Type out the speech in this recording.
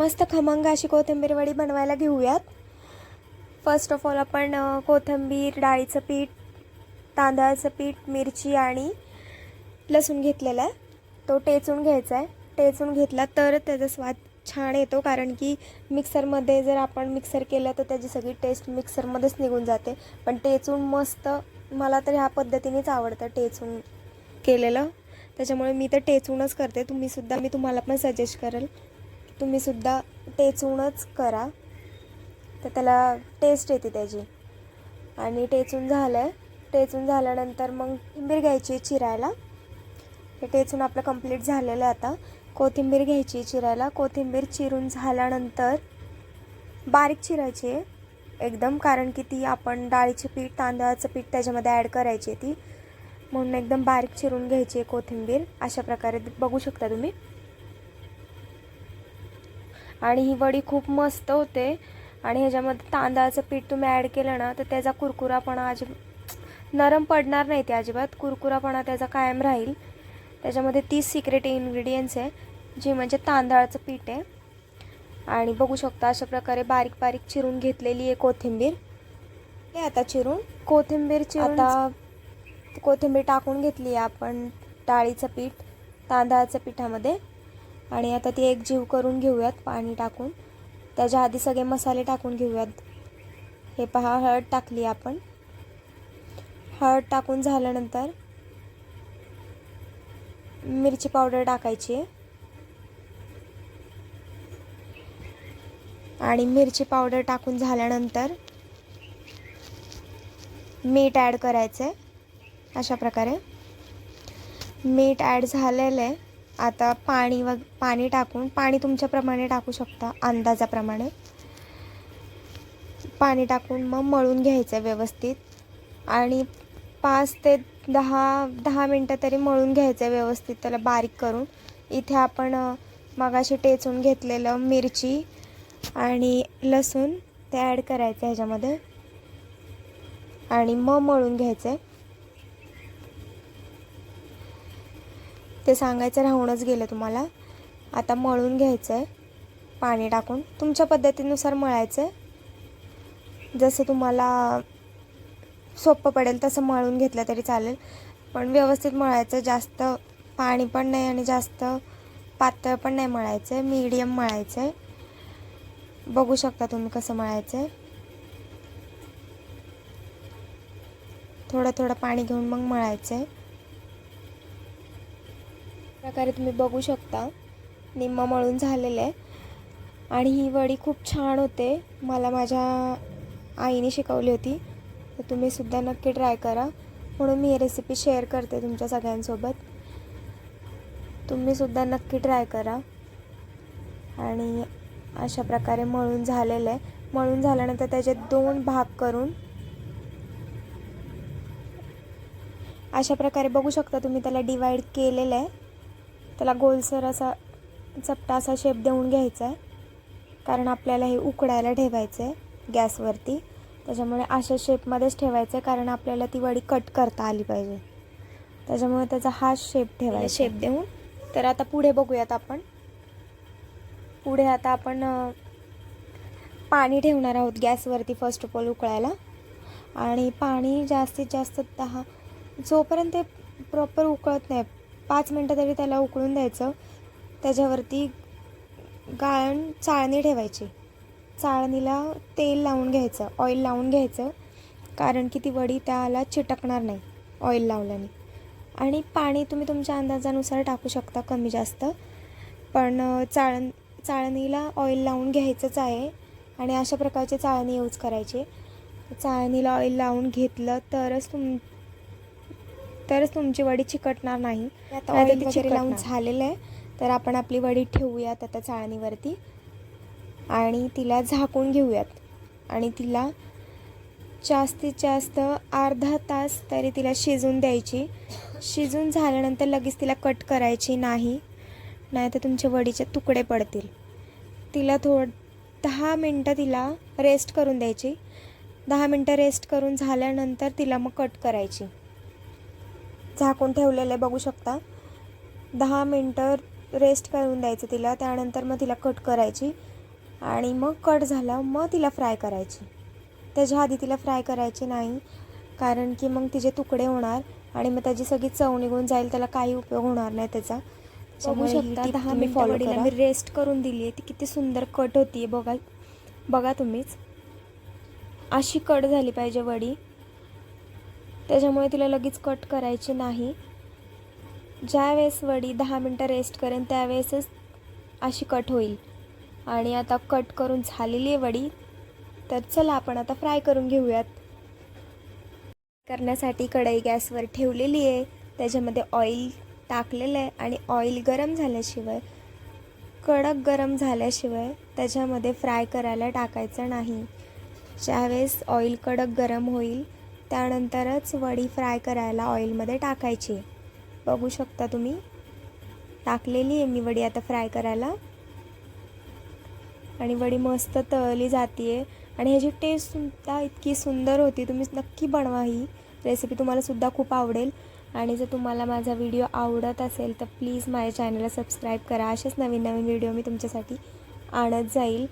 मस्त खमंग अशी कोथिंबीर वडी बनवायला घेऊयात. फर्स्ट ऑफ ऑल आपण कोथिंबीर डाळीचं पीठ तांदळाचं पीठ मिरची आणि लसूण घेतलेला आहे. तो टेचून घ्यायचा आहे. टेचून घेतला तर त्याचा स्वाद छान येतो कारण की मिक्सरमध्ये जर आपण मिक्सर केलं तर त्याची सगळी टेस्ट मिक्सरमध्येच निघून जाते. पण टेचून मस्त मला तर ह्या पद्धतीनेच आवडतं टेचून केलेलं. त्याच्यामुळे मी तर टेचूनच करते. तुम्हीसुद्धा मी तुम्हाला पण सजेस्ट करेल. तुम्हीसुद्धा टेचूनच करा. तर त्याला टेस्ट येते त्याची. आणि टेचून झालं आहे टेचून झाल्यानंतर मग कोथिंबीर घ्यायची चिरायला. हे टेचून आपलं कंप्लीट झालेलं आहे आता. कोथिंबीर घ्यायची चिरायला. कोथिंबीर चिरून झाल्यानंतर बारीक चिरायची आहे. एकदम कारण की ती आपण डाळीचे पीठ तांदळाचं पीठ त्याच्यामध्ये ॲड करायची आहे ती. म्हणून एकदम बारीक चिरून घ्यायची आहे कोथिंबीर. अशा प्रकारे बघू शकता तुम्ही. आणि ही वडी खूप मस्त होते. आणि ह्याच्यामध्ये तांदळाचं पीठ तुम्ही ॲड केलं ना तर त्याचा कुरकुरापणा अजिब नरम पडणार नाही ते अजिबात. कुरकुरापणा त्याचा कायम राहील. त्याच्यामध्ये तीस सिक्रेट इन्ग्रेडियंट्स आहे जी म्हणजे तांदळाचं पीठ आहे. आणि बघू शकता अशा प्रकारे बारीक बारीक चिरून घेतलेली आहे कोथिंबीर. हे आता चिरून. कोथिंबीर चिरून आता कोथिंबीर टाकून घेतली आहे आपण डाळीचं पीठ तांदळाचं पिठामध्ये. आणि आता ती एक जीव करून घेऊयात पाणी टाकून. त्याच्या आधी सगळे मसाले टाकून घेऊयात. हे पहा हळद टाकली आपण. हळद टाकून झाल्यानंतर मिरची पावडर टाकायची. आहे आणि मिरची पावडर टाकून झाल्यानंतर मीठ ॲड करायचं आहे अशा प्रकारे. मीठ ॲड झालेलं आहे. आता पाणी व पाणी टाकून पाणी तुमच्याप्रमाणे टाकू शकता अंदाजाप्रमाणे. पाणी टाकून मग मळून घ्यायचं आहे व्यवस्थित. आणि पाच ते दहा दहा मिनटं तरी मळून घ्यायचं आहे व्यवस्थित त्याला बारीक करून. इथे आपण मगाशी टेचून घेतलेलं मिरची आणि लसूण ते ॲड करायचं आहे ह्याच्यामध्ये. आणि मग मळून घ्यायचं. आहे ते सांगायचं राहूनच गेलं तुम्हाला. आता मळून घ्यायचं आहे पाणी टाकून. तुमच्या पद्धतीनुसार मळायचं आहे जसं तुम्हाला सोपं पडेल तसं मळून घेतलं तरी चालेल. पण व्यवस्थित मळायचं जास्त पाणी पण नाही आणि जास्त पातळ पण नाही मळायचं आहे मीडियम मळायचं आहे बघू शकता तुम्ही कसं मळायचं आहे थोडं थोडं पाणी घेऊन मग मळायचं आहे प्रकारे तुम्ही बघू शकता. निम्मा मळून झालेलं आहे. आणि ही वडी खूप छान होते. मला माझ्या आईने शिकवली होती. तर तुम्हीसुद्धा नक्की ट्राय करा. म्हणून मी ही रेसिपी शेअर करते तुमच्या सगळ्यांसोबत. तुम्ही सुद्धा नक्की ट्राय करा. आणि अशा प्रकारे मळून झालेलं आहे. मळून झाल्यानंतर त्याचे दोन भाग करून अशा प्रकारे बघू शकता तुम्ही त्याला डिवाईड केलेलं आहे. त्याला गोलसर असा चपटा असा शेप देऊन घ्यायचा आहे कारण आपल्याला हे उकडायला ठेवायचं आहे गॅसवरती. त्याच्यामुळे अशा शेपमध्येच ठेवायचं आहे कारण आपल्याला ती वडी कट करता आली पाहिजे. त्याच्यामुळे त्याचा हा शेप ठेवायचा. शेप देऊन. तर आता पुढे बघूयात आपण. पुढे आता आपण पाणी ठेवणार आहोत गॅसवरती फर्स्ट ऑफ ऑल उकळायला. आणि पाणी जास्तीत जास्त दहा जोपर्यंत ते प्रॉपर उकळत नाही पाच मिनटं तरी त्याला उकळून द्यायचं. त्याच्यावरती गाळण चाळणी ठेवायची. चाळणीला तेल लावून घ्यायचं ऑइल लावून घ्यायचं. कारण की ती वडी त्याला चिटकणार नाही ऑइल लावल्याने. आणि पाणी तुम्ही तुमच्या अंदाजानुसार टाकू शकता कमी जास्त. पण चाळण चाळणीला ऑइल लावून घ्यायचंच आहे. आणि अशा प्रकारची चाळणी यूज करायची. चाळणीला ऑइल लावून घेतलं तरच तुम तरच तुमची वडी चिकटणार नाही. आता ती वगैरे लावून. झालेलं आहे. तर आपण आपली वडी ठेवूयात आता चाळणीवरती. आणि तिला झाकून घेऊयात. आणि तिला जास्तीत जास्त अर्धा तास तरी तिला शिजून द्यायची. शिजून झाल्यानंतर लगेच तिला कट करायची नाही. नाही तर तुमचे वडीचे तुकडे पडतील. तिला थोड दहा मिनटं तिला रेस्ट करून द्यायची. दहा मिनटं रेस्ट करून झाल्यानंतर तिला मग कट करायची. झाकून ठेवलेलं आहे बघू शकता. दहा मिनटं रेस्ट करून द्यायचं तिला त्यानंतर मग तिला कट करायची आणि मग कट झाला मग तिला फ्राय करायची. त्याच्या आधी तिला फ्राय करायची नाही कारण की मग तिचे तुकडे होणार आणि मग त्याची सगळी चव निघून जाईल त्याला काही उपयोग होणार नाही त्याचा. बघू शकता दहा वडीला करा. मी रेस्ट करून दिली आहे. ती किती सुंदर कट होती बघा बघा तुम्हीच. अशी कट झाली पाहिजे वडी. त्याच्यामुळे तिला लगेच कट करायची नाही. ज्यावेळेस वडी दहा मिनटं रेस्ट करेन त्यावेळेसच अशी कट होईल. आणि आता कट करून झालेली आहे वडी. तर चला आपण आता फ्राय करून घेऊयात. करण्यासाठी कढई गॅसवर ठेवलेली आहे. त्याच्यामध्ये ऑइल टाकलेलं आहे आणि ऑइल गरम झाल्याशिवाय कडक गरम झाल्याशिवाय त्याच्यामध्ये फ्राय करायला टाकायचं नाही. ज्यावेळेस ऑइल कडक गरम होईल त्यानंतरच वडी फ्राय करायला ऑइलमध्ये टाकायची. बघू शकता तुम्ही. टाकलेली आहे मी वडी आता फ्राय करायला. आणि वडी मस्त तळली जाते आहे आणि ह्याची टेस्टसुद्धा इतकी सुंदर होती. तुम्ही नक्की बनवा ही रेसिपी तुम्हाला सुद्धा खूप आवडेल. आणि जर तुम्हाला माझा व्हिडिओ आवडत असेल तर प्लीज माझ्या चॅनलला सबस्क्राईब करा. असेच नवीन नवीन व्हिडिओ मी तुमच्यासाठी आणत जाईल.